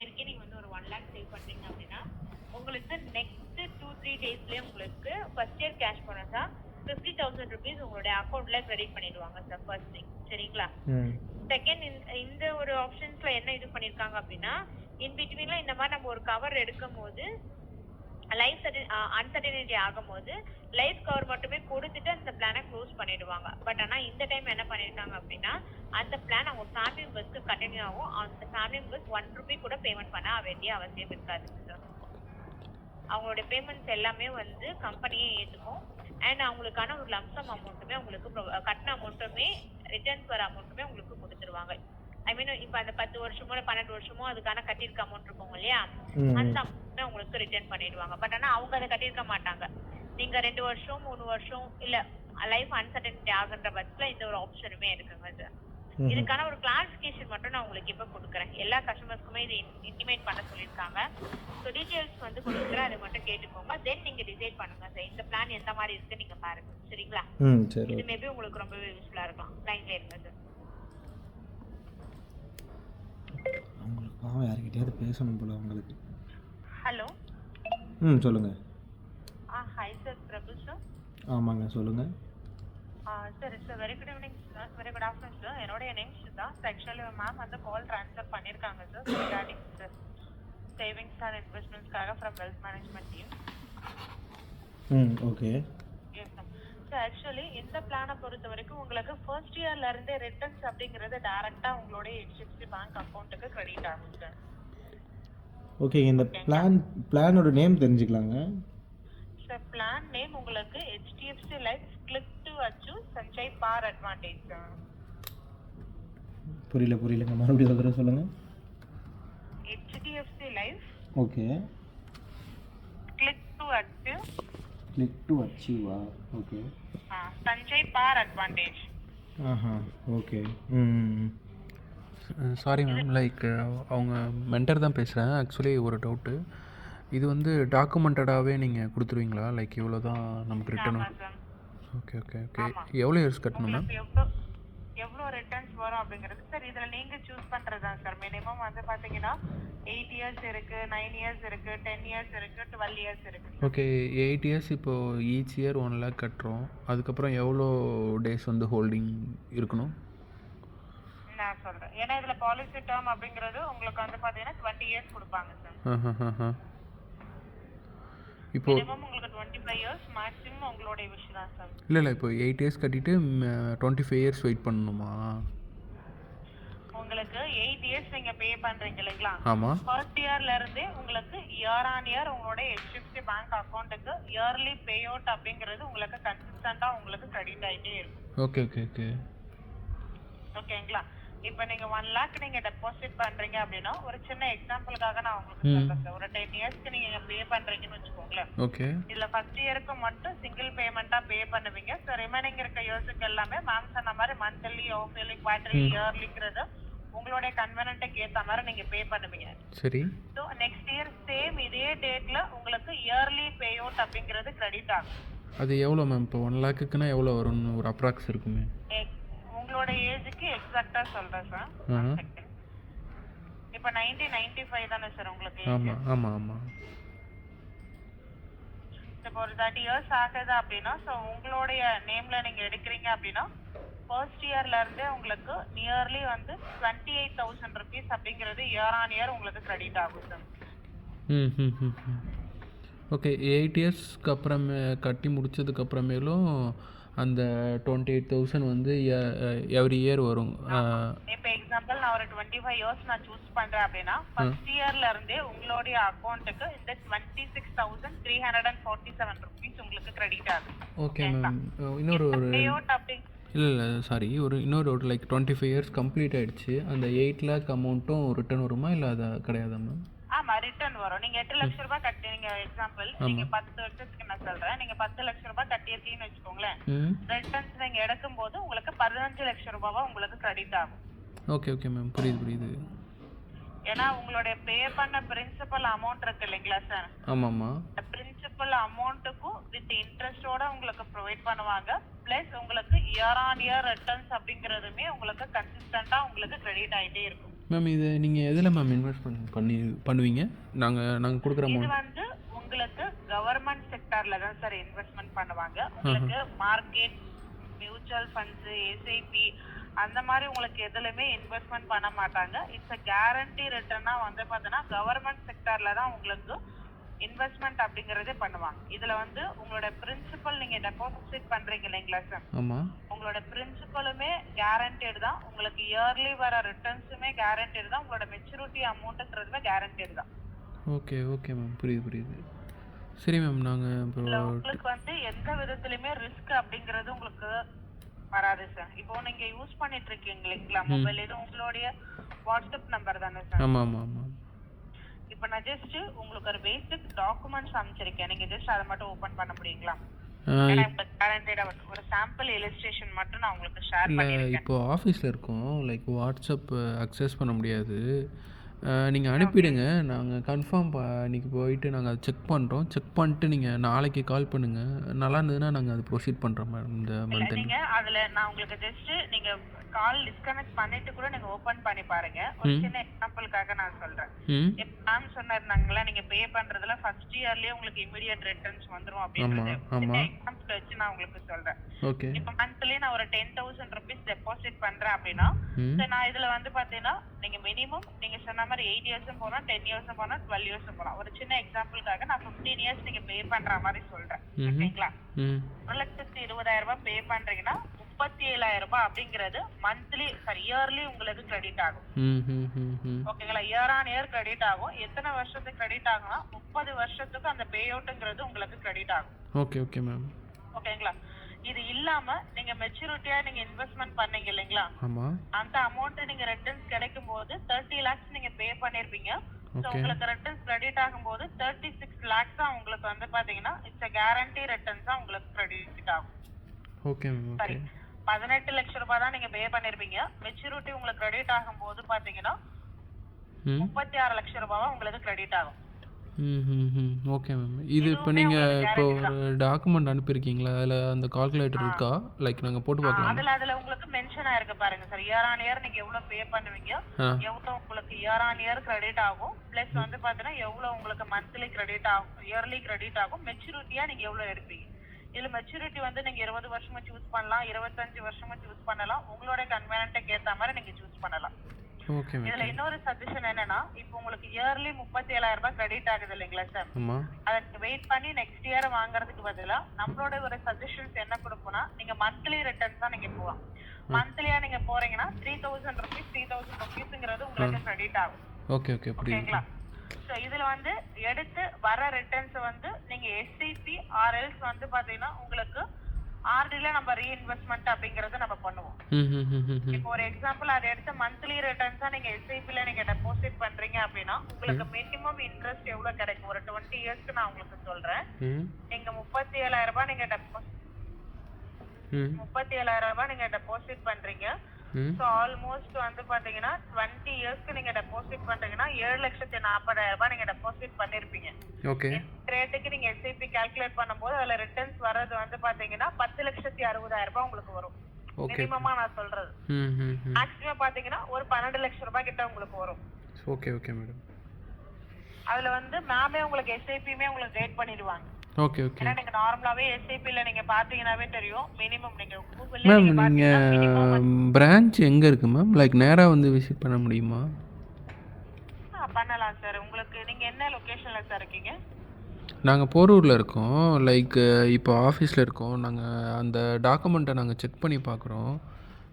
வரைக்கும் நீங்க வந்து ஒரு ஒன் லேக் சேவ் பண்றீங்க அப்படின்னா உங்களுக்கு நெக்ஸ்ட் டூ த்ரீ டேஸ்லயே உங்களுக்கு ஃபர்ஸ்ட் இயர் கேஷ் போனஸா ஃபிஃப்டி தௌசண்ட் ருபீஸ் உங்களுடைய அக்கௌண்ட்ல கிரெடிட் பண்ணிடுவாங்க சார் ஃபர்ஸ்ட் திங் சரிங்களா? செகண்ட் இந்த ஒரு ஆப்ஷன்ஸ்ல என்ன இது பண்ணிருக்காங்க அப்படின்னா இன் பிட்வீன்ல இந்த மாதிரி நம்ம ஒரு கவர் எடுக்கும் போது லைஃப் அன்சர்டனிட்டி uh, ஆகும்போது லைஃப் கவர் மட்டுமே கொடுத்துட்டு அந்த பிளானை க்ளோஸ் பண்ணிடுவாங்க. பட் ஆனால் இந்த டைம் என்ன பண்ணியிருக்காங்க அப்படின்னா அந்த பிளான் அவங்க ஃபேமிலி மெம்பர்ஸ்க்கு கண்டினியூ ஆகும். அந்த ஃபேமிலி மெம்பர்ஸ் ஒன் ருபி கூட பேமெண்ட் பண்ண வேண்டிய அவசியம் இருக்காது அவங்களுடைய பேமெண்ட்ஸ் எல்லாமே வந்து கம்பெனியே ஏற்றுக்கும் அண்ட் அவங்களுக்கான ஒரு லம்சம் அமௌண்ட்டுமே உங்களுக்கு கட்டின அமௌண்ட்டுமே ரிட்டர்ன்ஸ் வர அமௌண்ட்டுமே உங்களுக்கு கொடுத்துருவாங்க. ஐ மீன் இப்போ அந்த பத்து வருஷமோ இல்ல பன்னெண்டு வருஷமோ அதுக்கான கட்டியிருக்க அமௌண்ட் இருக்கும் இல்லையா. அந்த அமௌண்ட்டை உங்களுக்கு ரிட்டர்ன் பண்ணிடுவாங்க. பட் ஆனா அவங்க அதை கட்டியிருக்க மாட்டாங்க. நீங்க ரெண்டு வருஷம் மூணு வருஷம் இல்ல லைஃப் அன்சர்டனிட்டி ஆகுன்ற பட்சத்துல இந்த ஒரு ஆப்ஷனுமே இருக்குங்க சார். இதுக்கான ஒரு கிளாரிஃபிகேஷன் மட்டும் நான் உங்களுக்கு இப்ப கொடுக்குறேன். எல்லா கஸ்டமர்ஸ்க்குமே இது இன்டிமேட் பண்ண சொல்லியிருக்காங்க. ஸோ டீடைல்ஸ் வந்து கொடுக்குறேன். அதை மட்டும் கேட்டுக்கோங்க. தென் நீங்க டிசைட் பண்ணுங்க சார் இந்த பிளான் எந்த மாதிரி இருக்கு நீங்க பாருங்க. சரிங்களா? இது மேபி உங்களுக்கு ரொம்பவே யூஸ்ஃபுல்லா இருக்கலாம். லைன்ல இருங்க சார் அவங்களுக்கு பாவம் யார்கிட்டயாவது பேசணும் போல அவங்களுக்கு. ஹலோ ம் சொல்லுங்கள் ஆ ஹாய் சார் பிரபு சார் ஆமாங்க சொல்லுங்கள் sir it's very good evening sir very good afternoon sir என்னோட நேம் சுதா ஆக்சுவலி மேம் வந்து கால் ட்ரான்ஸ்ஃபர் பண்ணியிருக்காங்க sir regarding sir savings and இன்வெஸ்ட்மெண்ட்ஸ்க்காக from wealth management team ம் ஓகே சார் ஆக்சுவலி இந்த பிளானை பொறுத்த வரைக்கும் உங்களுக்கு ஃபர்ஸ்ட் இயர்ல இருந்தே ரிட்டர்ன்ஸ் அப்படிங்கிறது டைரக்டா உங்களுடைய ஹெச்டிஎஃப்சி பேங்க் அக்கௌண்ட்டுக்கு கிரெடிட் ஆகும் சார் ஓகே இந்த பிளான் பிளானோட நேம் தெரிஞ்சுக்கலாங்க. சார் பிளான் நேம் உங்களுக்கு HDFC life click to achieve Sanchay par advantage sir புரியல புரியலங்க. மறுபடியும் ஒரு தடவை சொல்லுங்கள் HDFC life okay click to achieve. Click to அச்சீவா? Okay Sanchay par advantage ஆஹா ஓகே ம் சாரி மேம் லைக் அவங்க மென்டர் தான் பேசுகிறேன் ஆக்சுவலி ஒரு டவுட்டு இது வந்து டாக்குமெண்டடாகவே நீங்கள் கொடுத்துருவீங்களா? லைக் இவ்வளோ தான் நமக்கு ரிட்டர்ன் ஓகே ஓகே ஓகே எவ்வளோ இயர்ஸ் கட்டணும் மேம் எவ்வளோ ரிட்டர்ன்ஸ் வரும் அப்படிங்கிறது? சார் இதில் நீங்கள் சூஸ் பண்ணுறது தான் சார் மினிமம் வந்து பார்த்தீங்கன்னா எயிட் இயர்ஸ் இருக்கு நைன் இயர்ஸ் இருக்கு டென் இயர்ஸ் இருக்கு டுவெல் இயர்ஸ் இருக்கு. ஓகே எயிட் இயர்ஸ் இப்போது ஈச் இயர் ஒன் லேக் கட்டுறோம். அதுக்கப்புறம் எவ்வளோ டேஸ் வந்து ஹோல்டிங் இருக்கணும்? நான் சொல்கிறேன் ஏன்னா இதில் பாலிசி டேர்ம் அப்படிங்கிறது உங்களுக்கு வந்து பார்த்தீங்கன்னா டுவெண்ட்டி இயர்ஸ் கொடுப்பாங்க சார் ஆஹா இப்போது மினிமம் உங்களுக்கு டுவெண்ட்டி ஃபைவ் இயர்ஸ் மேக்ஸிமம் உங்களுடைய விஷயம் தான் சார் இல்லை இல்லை இப்போ எயிட் இயர்ஸ் கட்டிட்டு டுவெண்ட்டி ஃபைவ் இயர்ஸ் வெயிட் பண்ணணுமா? உங்களுக்கு எயிட் இயர்ஸ் நீங்க பே பண்றீங்க இல்லைங்களா? ஆமாம் ஃபர்ஸ்ட் இயர்ல இருந்தே உங்களுக்கு இயர் ஆன் இயர் உங்களோட ஹெச்டிஎஃப்சி பேங்க் அக்கௌண்ட்டுக்கு இயர்லி பே அவுட் அப்படிங்கிறது உங்களுக்கு கன்சிஸ்டண்டா உங்களுக்கு கிரெடிட் ஆயிட்டே இருக்கும். ஓகே ஓகே ஓகே ஓகேங்களா இப்போ நீங்க ஒன் லேக் நீங்க டெபாசிட் பண்றீங்க அப்படின்னா ஒரு சின்ன எக்ஸாம்பிளுக்காக நான் உங்களுக்கு. சொல்றேன் சார் ஒரு டென் இயர்ஸ்க்கு நீங்க பே பண்றீங்கன்னு வச்சுக்கோங்களேன். ஓகே. இதுல ஃபர்ஸ்ட் இயருக்கு மட்டும் சிங்கிள் பேமெண்டா பே பண்ணுவீங்க. ஸோ ரிமைனிங் இருக்க இயர்ஸுக்கு எல்லாமே மேம் சொன்ன மாதிரி மந்த்லி இயர்லி குவார்டர்லி இயர்லிங்கிறது உங்களுடைய கன்வெனண்ட்டுக்கு ஏத்த மாதிரி நீங்க பே பண்ணுவீங்க. சரி. ஸோ நெக்ஸ்ட் இயர் சேம் இதே டேட்ல உங்களுக்கு இயர்லி பே அவுட் அப்படிங்கிறது கிரெடிட் ஆகும். அது எவ்வளோ மேம் இப்போ ஒன் லேக்குக்குன்னா எவ்வளோ வரும்னு ஒரு அப்ராக்ஸ் இருக்குமே? உங்களோட ஏஜுக்கு எக்ஸாக்டா சொல்றேன் சார். இப்போ நைன்டீன் நைன்டி ஃபைவ் தானே சார் உங்களுக்கு age? ஆமாம் ஆமாம் ஆமாம் இப்போ ஒரு தேர்ட்டி இயர்ஸ் ஆகுது அப்படின்னா ஸோ உங்களுடைய நேம்ல நீங்க எடுக்கிறீங்க அப்படின்னா ஃபர்ஸ்ட் இயர்ல இருந்தே உங்களுக்கு நியர்லி வந்து டுவெண்ட்டி எயிட் தௌசண்ட் ருபீஸ் அப்படிங்கிறது இயர் ஆன் இயர் உங்களுக்கு கிரெடிட் ஆகும் சார் ம் ம் ம் ம். ஓகே எயிட் இயர்ஸ்க்கு அப்புறமே கட்டி முடிச்சதுக்கு அப்புறமேலும் அந்த டுவெண்ட்டி எயிட் தௌசண்ட் வந்து எவ்ரி இயர் வரும். இப்போ எக்ஸாம்பிள் நான் ஒரு டுவெண்ட்டி ஃபைவ் இயர்ஸ் நான் சூஸ் பண்றேன் அப்படின்னா ஃபர்ஸ்ட் இயர்ல இருந்தே உங்களுடைய அக்கௌண்ட்டுக்கு இந்த twenty six thousand three hundred and forty seven rupees உங்களுக்கு கிரெடிட் ஆகும் ஓகே மேம் இன்னொரு ஒரு இல்லை இல்லை சாரி ஒரு இன்னொரு ஒரு like twenty five years complete ஆயிடுச்சு. அந்த எயிட் லேக் அமௌண்ட்டும் ரிட்டர்ன் வருமா இல்லை அது கிடையாதா மேம் ஆமா ரிட்டர்ன் வரும். நீங்க எட்டு லட்ச ரூபாய் கட்டி நீங்க எக்ஸாம்பிள் நீங்க பத்து வருஷத்துக்கு நான் சொல்றேன். நீங்க பத்து லட்ச ரூபாய் கட்டியிருக்கீங்கன்னு வச்சுக்கோங்களேன். ரிட்டர்ன்ஸ் நீங்க எடுக்கும் போது உங்களுக்கு பதினஞ்சு லட்சம் ரூபாவா உங்களுக்கு கிரெடிட் ஆகும். ஓகே ஓகே மேம் புரியுது புரியுது. ஏன்னா உங்களுடைய பே பண்ண பிரின்சிபல் அமௌண்ட் இருக்கு இல்லைங்களா சார் ஆமாம்மா. பிரின்சிபல் அமௌண்ட்டுக்கும் வித் இன்ட்ரெஸ்டோட உங்களுக்கு ப்ரொவைட் பண்ணுவாங்க. பிளஸ் உங்களுக்கு இயர் ஆன் இயர் ரிட்டர்ன்ஸ் அப்படிங்கிறதுமே உங்களுக்கு கன்சிஸ்டண்டா உங்களுக்கு கிரெடிட் ஆயிட்டே இருக்கும். மேம் இது நீங்கள் எதில் மேம் இன்வெஸ்ட்மெண்ட் பண்ணி பண்ணுவீங்க? நாங்கள் நாங்கள் கொடுக்குற அமௌண்ட் வந்து உங்களுக்கு கவர்மெண்ட் செக்டார்ல தான் சார் இன்வெஸ்ட்மெண்ட் பண்ணுவாங்க. உங்களுக்கு மார்க்கெட் மியூச்சுவல் ஃபண்ட்ஸ் எஸ்ஐபி அந்த மாதிரி உங்களுக்கு எதுலையுமே இன்வெஸ்ட்மெண்ட் பண்ண மாட்டாங்க. இட்ஸ் அ கேரண்டி ரிட்டர்னா வந்து பார்த்தீங்கன்னா கவர்மெண்ட் செக்டார்ல தான் உங்களுக்கு இன்வெஸ்ட்மெண்ட் அப்படிங்கறதே பண்ணுவாங்க. இதுல வந்து உங்களோட பிரின்சிபல் நீங்க டெபாசிட் பண்றீங்க இல்லைங்களா சார் ஆமாம் உங்களோட பிரின்சிபலுமே கேரண்டட் தான். உங்களுக்கு இயர்லி வர ரிட்டர்ன்ஸுமே கேரண்டட் தான். உங்களோட மெச்சூரிட்டி அமௌண்ட்டுங்கிறதுமே கேரண்டட் தான். ஓகே ஓகே மேம் புரியுது புரியுது. சரி மேம் இப்போ உங்களுக்கு வந்து எந்த விதத்துலயுமே ரிஸ்க் அப்படிங்கிறது உங்களுக்கு வராது சார் இப்போ நீங்க யூஸ் பண்ணிட்டு இருக்கீங்க இல்லைங்களா மொபைல் இது உங்களுடைய வாட்ஸ்அப் நம்பர் தானே சார் ஆமாம் ஆமாம் ஆமாம் இப்போ நான் ஜஸ்ட் உங்களுக்கு ஒரு பேசிக் டாக்குமெண்ட்ஸ் அனுப்பிச்சிருக்கேன். நீங்க ஜஸ்ட் அதை மட்டும் ஓபன் பண்ண முடியுங்களா? ஏன்னா உங்களுக்கு கேரண்டடா ஒரு சாம்பிள் illustration மட்டும் நான் உங்களுக்கு ஷேர் இல்லை பண்ணிருக்கேன் இப்போ ஆஃபீஸில் இருக்கோம். லைக் வாட்ஸ்அப் அக்சஸ் பண்ண முடியாது. நீங்கள் அனுப்பிடுங்க. நாங்கள் கன்ஃபார்ம் ப இன்னைக்கு போயிட்டு நாங்கள் அதை செக் பண்ணுறோம் செக் பண்ணிட்டு நீங்கள் நாளைக்கு கால் பண்ணுங்கள் நல்லா இருந்ததுன்னா நாங்கள் அதை ப்ரொசீட் பண்ணுறோம் மேடம் இந்த மந்த் நீங்க அதுல நான் உங்களுக்கு ஜஸ்ட் நீங்க கால் டிஸ்கனெக்ட் பண்ணிட்டு கூட நீங்க ஓபன் பண்ணி பாருங்க. ஒரு சின்ன எக்ஸாம்பிளுக்காக நான் சொல்றேன். மேம் சொன்னாருனாங்களா நீங்க பே பண்றதுல ஃபர்ஸ்ட் இயர்லயே உங்களுக்கு இமிடியட் ரிட்டர்ன்ஸ் வந்துரும் அப்படின்றது. எக்ஸாம்பிள் வச்சு நான் உங்களுக்கு சொல்றேன். ஓகே. இப்ப மந்த்லி நான் ஒரு டென் தௌசண்ட் ருபீஸ் டெபாசிட் பண்றேன் அப்படின்னா so நான் இதுல வந்து பாத்தீங்கன்னா நீங்க மினிமம் நீங்க சொன்ன மாதிரி எயிட் இயர்ஸும் போகலாம் டென் இயர்ஸும் போகலாம் டுவெல் இயர்ஸும் போகலாம் ஒரு சின்ன எக்ஸாம்பிளுக்காக நான் ஃபிஃப்டீன் இயர்ஸ் நீங்க பே பண்ற மாதிரி சொல்றேன். ஓகேங்களா? ஒரு லட்சத்தி இருபதாயிரம் ரூபாய் பே பண்றீங்கன்னா முப்பத்தி ஏழாயிரம் ரூபாய் அப்படிங்கிறது மந்த்லி சாரி இயர்லி உங்களுக்கு கிரெடிட் ஆகும். ஓகேங்களா இயர் ஆன் இயர் கிரெடிட் ஆகும். எத்தனை வருஷத்துக்கு கிரெடிட் ஆகும்னா முப்பது வருஷத்துக்கு அந்த பே அவுட்ங்கிறது உங்களுக்கு கிரெடிட் ஆகும். ஓகே ஓகே மேம் ஓகேங்களா இது இல்லாம நீங்க மெச்சூரிட்டியா நீங்க இன்வெஸ்ட்மெண்ட் பண்ணீங்க இல்லைங்களா? அந்த அமௌண்ட் நீங்க ரிட்டர்ன்ஸ் கிடைக்கும் போது தேர்ட்டி லேக்ஸ் நீங்க பே பண்ணிருப்பீங்க. உங்களுக்கு ரிட்டர்ன்ஸ் கிரெடிட் ஆகும்போது தேர்ட்டி சிக்ஸ் லேக்ஸ் தான் உங்களுக்கு வந்து பாத்தீங்கன்னா இட்ஸ் கேரண்டி ரிட்டர்ன்ஸ் தான் உங்களுக்கு கிரெடிட் ஆகும். ஓகே மேம் பதினெட்டு லட்சம் ரூபாய் தான் நீங்க பே பண்ணிருப்பீங்க. மெச்சூரிட்டி உங்களுக்கு கிரெடிட் ஆகும்போது பாத்தீங்கன்னா ம். முப்பத்தி ஆறு லட்சம் ரூபாவா உங்களுக்கு கிரெடிட் ஆகும். ம் ம் ஓகே மேம் இது இப்போ நீங்கள் இப்போ ஒரு டாக்குமெண்ட் அனுப்பியிருக்கீங்களா? அதில் அந்த கால்குலேட்டர் இருக்கா? லைக் நாங்கள் போட்டு பார்க்கலாம்? அதுல அதுல உங்களுக்கு மென்ஷன் ஆயிருக்கு பாருங்க சார் இயர் ஆன் இயர் நீங்க எவ்வளவு பே பண்ணுவீங்க? ஆ. எவ்வளவு உங்களுக்கு இயர் ஆன் இயர் கிரெடிட் ஆகும். பிளஸ் வந்து பாத்தீங்கன்னா எவ்வளவு உங்களுக்கு மந்த்லி கிரெடிட் ஆகும் இயர்லி கிரெடிட் ஆகும். மெச்சூரிட்டியா நீங்க எவ்வளவு எடுப்பீங்க? இதுல மெச்சூரிட்டி வந்து நீங்க இருபது வருஷமா சூஸ் பண்ணலாம் இருபத்தஞ்சு வருஷமா சூஸ் பண்ணலாம். உங்களோட கன்வீனியன்ட்டுக்கு ஏத்த மாதிரி நீங்க சூஸ் பண்ணலாம். இதுல இன்னொரு சஜஷன் என்னன்னா இப்போ உங்களுக்கு இயர்லி முப்பத்தி ஏழாயிரம் ரூபாய் கிரெடிட் ஆகுது இல்லைங்களா சார் அதற்கு வெயிட் பண்ணி நெக்ஸ்ட் இயர் வாங்குறதுக்கு பதிலா நம்மளோட ஒரு சஜஷன்ஸ் என்ன கொடுப்போம்னா நீங்க மந்த்லி ரிட்டர்ன்ஸ் தான் நீங்க போகலாம். மந்த்லியா நீங்க போறீங்கன்னா three thousand rupees three thousand ருபீஸ்ங்கிறது உங்களுக்கு கிரெடிட் ஆகும். ஓகே ஓகே ஓகேங்களா? ஸோ இதுல வந்து எடுத்து வர ரிட்டர்ன்ஸ் வந்து நீங்க எஸ்சிபி ஆர்எல்ஸ் வந்து பாத்தீங்கன்னா உங்களுக்கு ஆர்டில நம்ம ரீஇன்வெஸ்ட்மெண்ட் அப்படிங்கறத நம்ம பண்ணுவோம். இப்போ ஒரு எக்ஸாம்பிள் அதை எடுத்து மந்த்லி ரிட்டர்ன்ஸா நீங்க எஸ்ஐபில நீங்க டெபாசிட் பண்றீங்க அப்படின்னா உங்களுக்கு மினிமம் இன்ட்ரெஸ்ட் எவ்வளவு கிடைக்கும்? ஒரு டுவெண்ட்டி இயர்ஸ்க்கு நான் உங்களுக்கு சொல்றேன். நீங்க முப்பத்தி ஏழாயிரம் ரூபாய் நீங்க டெபாசிட் முப்பத்தி ஏழாயிரம் ரூபாய் நீங்க டெபாசிட் பண்றீங்க. ஸோ ஆல்மோஸ்ட் வந்து பாத்தீங்கன்னா டுவெண்ட்டி இயர்ஸ்க்கு நீங்க டெபாசிட் பண்றீங்கன்னா ஏழு லட்சத்தி நாற்பதாயிரம் ரூபாய் நீங்க டெபாசிட் பண்ணிருப்பீங்க. ஓகே ரேட்டுக்கு நீங்க எஸ்ஐபி கால்குலேட் பண்ணும்போது அதுல ரிட்டர்ன்ஸ் வர்றது வந்து பாத்தீங்கன்னா பத்து லட்சத்தி அறுபதாயிரம் ரூபாய் உங்களுக்கு வரும். மினிமமா நான் சொல்றது. மேக்ஸிமம் பாத்தீங்கன்னா ஒரு பன்னெண்டு லட்சம் ரூபாய் கிட்ட உங்களுக்கு வரும். ஓகே ஓகே மேடம் அதுல வந்து மேமே உங்களுக்கு எஸ்ஐபியுமே உங்களுக்கு கைட் பண்ணிடுவாங்க. ஓகே ஓகே ஏன்னா நீங்க நார்மலாவே எஸ்ஐபில நீங்க பாத்தீங்கன்னாவே தெரியும். மினிமம் நீங்க கூகுள்ல மேம் நீங்க நீங்கள் பிரான்ச் எங்கே இருக்குது மேம் லைக் நேராக வந்து விசிட் பண்ண முடியுமா? ஆ, பண்ணலாம் சார் உங்களுக்கு நீங்க என்ன லொகேஷன்ல சார் இருக்கீங்க? நாங்கள் போரூரில் இருக்கோம். லைக் இப்போ ஆஃபீஸில் இருக்கோம். நாங்கள் அந்த டாக்குமெண்ட்டை நாங்கள் செக் பண்ணி பார்க்குறோம்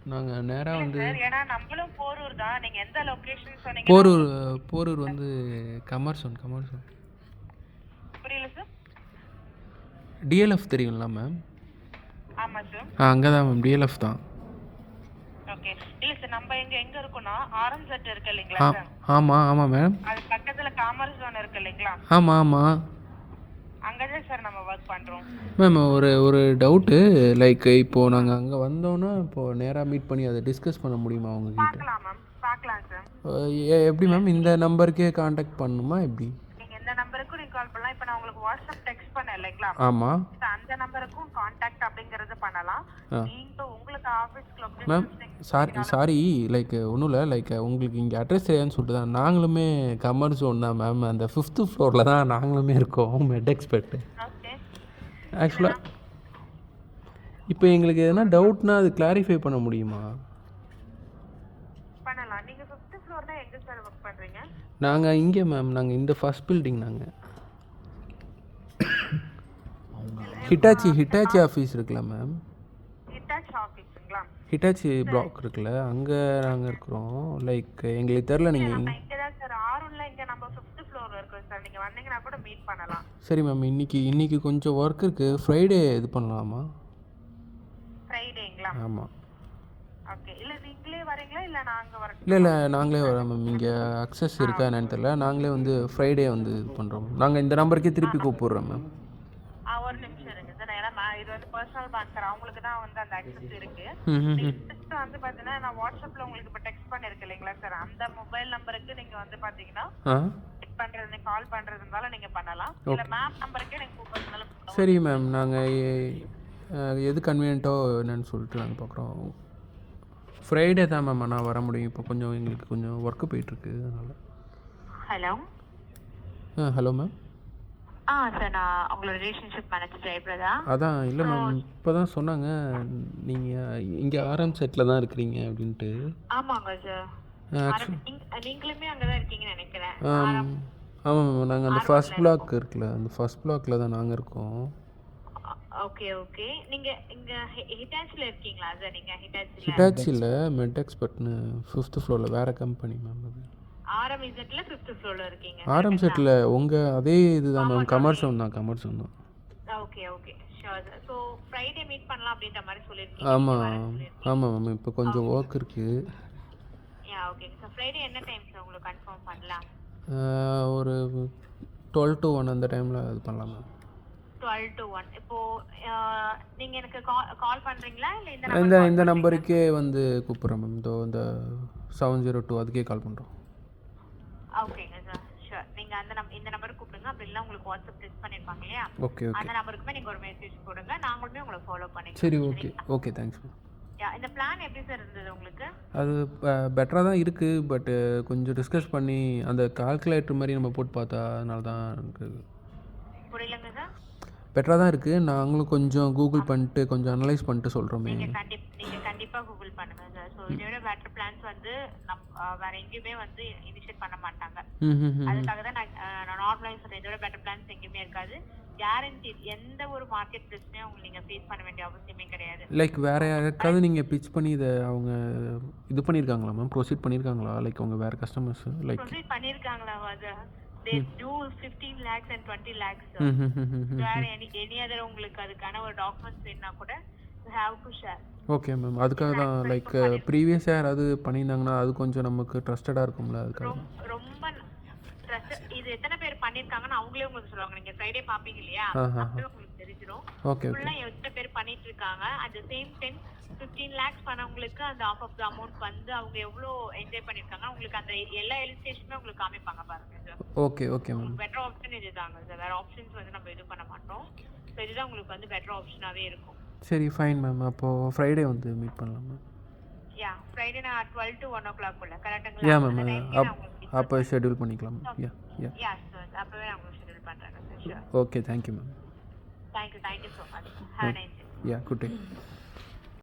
நாங்கள் நேராக வந்து ஏன்னா நம்மளும் போரூர் தான். நீங்க எந்த லொகேஷன் சொன்னீங்க போரூர் போரூர் வந்து கமர்சோன் கமர்சோன் புரியல சார் டிஎல்எஃப் தெரியுங்களா மேம் ஆமா சார் ஆ அங்கே தான் மேம் டிஎல்எஃப் தான். ஓகே இல்ல சார் நம்ம எங்க எங்க இருக்கோம்னா ஆரஞ்ச் செட் இருக்கு இல்லைங்களா சார் ஆமாம் ஆமாம் மேம் அது பக்கத்துல காமர்ஸ் ஜோன் இருக்கு இல்லைங்களா? ஆமாம் ஆமாம் அங்கதான் சார் நம்ம ஒர்க் பண்றோம். மேம் ஒரு ஒரு டவுட்டு லைக் இப்போது நாங்கள் அங்கே வந்தோன்னா இப்போது நேராக மீட் பண்ணி அதை டிஸ்கஸ் பண்ண முடியுமா உங்ககிட்ட? பார்க்கலாம் மேம் பார்க்கலாம் சார் எப்படி மேம் இந்த நம்பருக்கே காண்டாக்ட் பண்ணணுமா எப்படி நீங்க எந்த நம்பருக்கும் நீங்க கால் பண்ணலாம். இப்போ நான் உங்களுக்கு வாட்ஸ்அப் டெக்ஸ்ட் பண்ணேன் இல்லைங்களா? So, அந்த நம்பருக்கும் காண்டாக்ட் அப்படிங்கறது பண்ணலாம். நீங்க உங்களுக்கு ஆஃபீஸ்க்கு மேம் சாரி சாரி லைக் ஒன்றும் இல்லை. லைக் உங்களுக்கு இங்கே அட்ரஸ் தெரியாதுன்னு சொல்லிட்டு தான். நாங்களுமே கமர்ஸ் ஒன்று தான் மேம் அந்த ஃபிஃப்த்து ஃப்ளோரில் தான் நாங்களுமே இருக்கோம். மெட் எக்ஸ்பர்ட்டு ஓகே ஆக்சுவலாக இப்போ எங்களுக்கு எதனா டவுட்னா அது கிளாரிஃபை பண்ண முடியுமா? பண்ணலாம். நீங்க ஃபிஃப்த் ஃப்ளோர்னா எங்க சார் ஒர்க் பண்றீங்க? நாங்கள் இங்கே மேம் நாங்கள் இந்த ஃபர்ஸ்ட் பில்டிங் நாங்கள் ஹிட்டாச்சி ஹிட்டாச்சி ஆஃபீஸ் இருக்குல்ல மேம் ஹிட்டாச் ஆஃபீஸுங்களா ஹிட்டாச்சி பிளாக் இருக்குல்ல அங்கே நாங்கள் இருக்கிறோம். லைக் எங்களுக்கு தெரில நீங்கள் இங்க தான் சார் ஆரூர்ல இங்க நம்ம ஃபிஃப்த் ஃப்ளோர்ல இருக்கோம் சார் நீங்க வந்தீங்கன்னா கூட மீட் பண்ணலாம். சரி மேம் இன்னைக்கு இன்னைக்கு கொஞ்சம் ஒர்க் இருக்குது ஃப்ரைடே இது பண்ணலாமா? ஃப்ரைடேங்களா ஆமாம் ஓகே இல்ல நீங்களே வரீங்களா? இல்ல நாங்க வரணும் இல்லை இல்லை நாங்களே வரோம் மேம் இங்கே அக்சஸ் இருக்கா என்னன்னு தெரியல. நாங்களே வந்து ஃப்ரைடே வந்து இது பண்ணுறோம் நாங்கள் இந்த நம்பருக்கே திருப்பி கூப்பிட்றோம் மேம் ஆ ஒரு நிமிஷம் இருங்க சார் ஏன்னா ma- இது வந்து பர்சனல் பேங்க் சார் அவங்களுக்கு தான் வந்து அந்த அக்சஸ் இருக்கு. நெக்ஸ்ட் வந்து பாத்தீங்கன்னா நான் வாட்ஸ்அப்ல உங்களுக்கு இப்போ டெக்ஸ்ட் பண்ணிருக்கேன் இல்லைங்களா சார் அந்த மொபைல் நம்பருக்கு நீங்க வந்து பாத்தீங்கன்னா பண்றது கால் பண்றது இருந்தாலும் நீங்க பண்ணலாம். இல்ல மேம் நம்பருக்கே நீங்க கூப்பிடுறதுனால. சரி மேம் நாங்கள் எது கன்வீனியன்ட்டோ என்னன்னு சொல்லிட்டு நாங்கள் பார்க்குறோம் ஃப்ரைடே தான் மேம் நான் வர முடியும். இப்போ கொஞ்சம் எங்களுக்கு கொஞ்சம் ஒர்க்கு போயிட்டுருக்கு அதனால். ஹலோ ஆ ஹலோ மேம் ஆ சார் நான் உங்களோட ரிலேஷன்ஷிப் மேனேஜர் ஜெயபிரதா அதான் இல்லை மேம் இப்போ தான் சொன்னாங்க. நீங்கள் இங்கே ஆர்எம் செட்டில் தான் இருக்கிறீங்க அப்படின்ட்டு. ஆமாங்க சார் நீங்களுமே அங்கதான் இருக்கீங்கன்னு நினைக்கிறேன். ஆமாம் மேம் நாங்கள் அந்த ஃபர்ஸ்ட் பிளாக் இருக்குல்ல அந்த ஃபர்ஸ்ட் பிளாக்ல தான் நாங்கள் இருக்கோம். Okay okay. நீங்க இங்க ஹிட்டாச்சில இருக்கீங்களா சார் நீங்க ஹிட்டாச்சில ஹிட்டாச்சியில் மெட் எக்ஸ்பர்ட்னு ஃபிஃப்த் ஃப்ளோரில் வேறு கம்பெனி மேம் ஆரம் இசட்ல ஃபிஃப்த் ஃப்ளோர்ல இருக்கீங்க. ஆர்எம் செட்டில் உங்கள் அதே இதுதான் மேம் கமர்ஷம் தான் கமர்ஷம் தான். Okay okay sure so Friday meet பண்ணலாம் அப்படின்ற மாதிரி சொல்லியிருக்கீங்க. ஆமாம் ஆமாம் மேம் இப்போ கொஞ்சம் ஒர்க் இருக்குது யா ஓகேங்க சார் ஃப்ரைடே என்ன டைம் சார் உங்களுக்கு கன்ஃபார்ம் பண்ணலாம். ஒரு டுவெல் டு ஒன் அந்த டைமில் இது பண்ணலாம் மேம் டுவெல் டு ஒன் இப்போ அஹ், நீங்க எனக்கு கால் பண்றீங்களா? இல்ல இந்த இந்த நம்பருக்கே வந்து கூப்பிட்றேன் மேம் இந்த செவன் ஜீரோ டூ அதுக்கே கால் பண்ணுறோம் ஓகேங்க சார் ஷூர் நீங்க அந்த நம் இந்த நம்பருக்கு கூப்பிடுங்க. அப்படி இல்லைன்னா உங்களுக்கு வாட்ஸ்அப் டெஸ்ட் பண்ணிருப்பாங்க இல்லையா? ஓகே ஓகே அந்த நம்பருக்குமே நீங்க ஒரு மெசேஜ் போடுங்க. நாங்களுமே உங்களை ஃபாலோ பண்ணிக்கிறோம். சரி ஓகே ஓகே தேங்க்ஸ் இந்த பிளான் எப்படி சார் இருந்தது உங்களுக்கு? அது பெட்டராக தான் இருக்குது பட்டு கொஞ்சம் டிஸ்கஸ் பண்ணி அந்த கால்குலேட்டர் மாதிரி நம்ம போட்டு பார்த்தா அதனால தான் எனக்கு புரியலங்க சார் பெட்டராக தான் இருக்குது நாங்களும் கொஞ்சம் கூகுள் பண்ணிட்டு கொஞ்சம் அனலைஸ் பண்ணிட்டு சொல்கிறோமே நீங்க கண்டிப்பா நீங்க கண்டிப்பா கூகுள் பண்ணுங்க சார் ஸோ இதை விட பெட்டர் பிளான்ஸ் வந்து நம் வேற எங்கேயுமே வந்து இனிஷியேட் பண்ண மாட்டாங்க. அதுக்காக தான் நான் நார்மலாக சொல்றேன். இதோட பெட்டர் பிளான்ஸ் எங்கேயுமே இருக்காது. கேரண்டி எந்த ஒரு மார்க்கெட் பிளேஸ்மே உங்களுக்கு நீங்க ஃபேஸ் பண்ண வேண்டிய அவசியமே கிடையாது. லைக் வேறு யாருக்காவது நீங்கள் பிச் பண்ணி இதை அவங்க இது பண்ணியிருக்காங்களா மேம் ப்ரொசீட் பண்ணியிருக்காங்களா லைக் அவங்க வேறு கஸ்டமர்ஸ் லைக் ப்ரொசீட் பண்ணிருக்காங்களா அது the two fifteen lakhs and twenty lakhs வேற எனி எனி அதர் உங்களுக்கு அதுக்கான ஒரு டாக்குமெண்ட்ஸ் வேணும்னா கூட have to share okay ma'am அதுக்காக தான் லைக் ப்ரீவியஸாக யாராவது பண்ணியிருந்தாங்கன்னா அது கொஞ்சம் நமக்கு ட்ரஸ்டடாக இருக்கும்ல அதுக்காக. ரொம்ப trust- இது எத்தனை பேர் பண்ணிருக்காங்கன்னு அவங்களே உங்களுக்கு சொல்லுவாங்க. நீங்க ஃப்ரைடே பாப்பீங்க இல்லையா? தெரிஞ்சிடும் ஓகே ஃபுல்லா எத்தனை பேர் பண்ணிட்டு இருக்காங்க at the same time fifteen lakhs பண்ணவங்களுக்கு அந்த ஆஃப் ஆஃப் த அமௌண்ட் வந்து அவங்க எவ்வளோ என்ஜாய் பண்ணிருக்காங்க உங்களுக்கு அந்த எல்லா எலிஸ்டேஷனுமே உங்களுக்கு காமிப்பாங்க பாருங்க sir okay okay ma'am. Better option இதுதாங்க சார் வேற ஆப்ஷன்ஸ் வந்து நம்ம இது பண்ண மாட்டோம். ஸோ இதுதான் உங்களுக்கு வந்து பெட்டர் ஆப்ஷனாவே இருக்கும். சரி ஃபைன் மேம் அப்போது ஃப்ரைடே வந்து மீட் பண்ணலாம் மேம் யா ஃப்ரைடே நான் twelve to one o'clock உள்ள யா கரெக்டுங்களா மேம் அப் அப்போ ஷெட்யூல் பண்ணிக்கலாம். யா யா யா சார் அப்பவே நான் உங்களுக்கு schedule sure okay thank you ma'am thank you thank you so much have nice day yeah good day